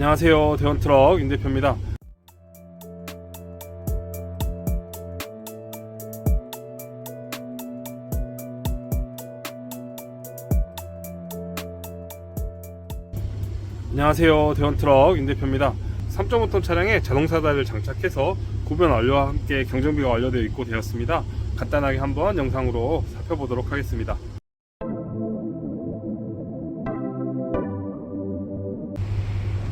안녕하세요. 대원트럭 임 대표입니다. 안녕하세요. 대원트럭 임 대표입니다. 3.5톤 차량에 자동사다리를 장착해서 구변 완료와 함께 경정비가 완료되어 있고 되었습니다. 간단하게 한번 영상으로 살펴보도록 하겠습니다.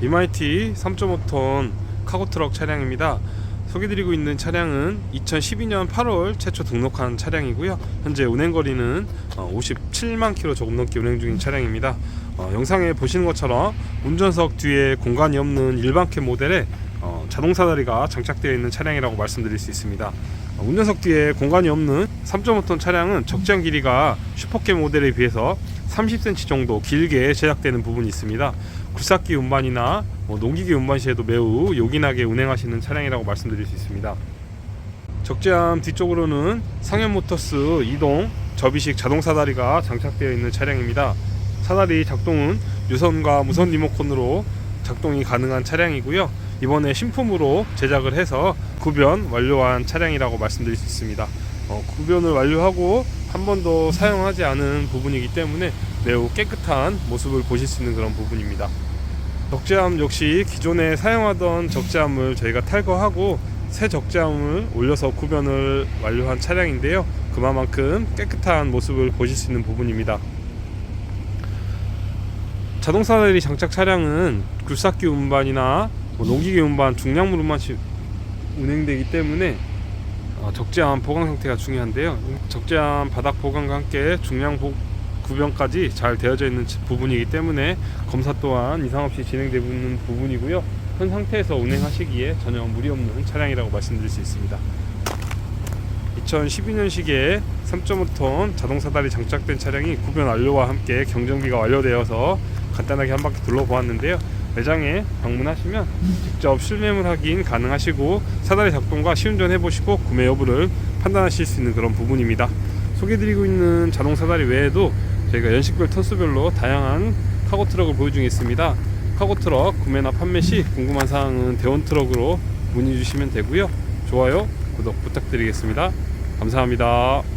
이마이티 3.5톤 카고트럭 차량입니다. 소개드리고 있는 차량은 2012년 8월 최초 등록한 차량이고요. 현재 운행거리는 57만 킬로 조금 넘게 운행 중인 차량입니다. 어, 영상에 보시는 것처럼 운전석 뒤에 공간이 없는 일반캡 모델에 어, 자동 사 다리가 장착되어 있는 차량이라고 말씀드릴 수 있습니다. 어, 운전석 뒤에 공간이 없는 3.5톤 차량은 적정 길이가 슈퍼캡 모델에 비해서 30cm 정도 길게 제작되는 부분이 있습니다. 굴삭기 운반이나 뭐 농기계 운반 시에도 매우 요긴하게 운행하시는 차량이라고 말씀드릴 수 있습니다. 적재함 뒤쪽으로는 상현 모터스 이동 접이식 자동 사다리가 장착되어 있는 차량입니다. 사다리 작동은 유선과 무선 리모컨으로 작동이 가능한 차량이고요. 이번에 신품으로 제작을 해서 구변 완료한 차량이라고 말씀드릴 수 있습니다. 어, 구변을 완료하고 한 번도 사용하지 않은 부분이기 때문에 매우 깨끗한 모습을 보실 수 있는 그런 부분입니다. 적재함 역시 기존에 사용하던 적재함을 저희가 탈거하고 새 적재함을 올려서 구변을 완료한 차량인데요. 그만큼 깨끗한 모습을 보실 수 있는 부분입니다. 자동사다리 장착 차량은 굴삭기 운반이나 뭐 농기계 운반, 중량물 운반 시 운행되기 때문에 어, 적재함 보강 상태가 중요한데요. 적재함 바닥 보강과 함께 중량 보, 구변까지 잘 되어져 있는 부분이기 때문에 검사 또한 이상 없이 진행되는 부분이고요. 현 상태에서 운행하시기에 전혀 무리 없는 차량이라고 말씀드릴 수 있습니다. 2012년식에 3.5톤 자동 사다리 장착된 차량이 구변 완료와 함께 경정비가 완료되어서 간단하게 한 바퀴 둘러보았는데요. 매장에 방문하시면 직접 실매물 확인 가능하시고 사다리 작동과 시운전 해보시고 구매 여부를 판단하실 수 있는 그런 부분입니다. 소개드리고 있는 자동 사다리 외에도 저희가 연식별 턴수별로 다양한 카고 트럭을 보유 중에 있습니다. 카고 트럭 구매나 판매 시 궁금한 사항은 대원 트럭으로 문의 주시면 되고요. 좋아요, 구독 부탁드리겠습니다. 감사합니다.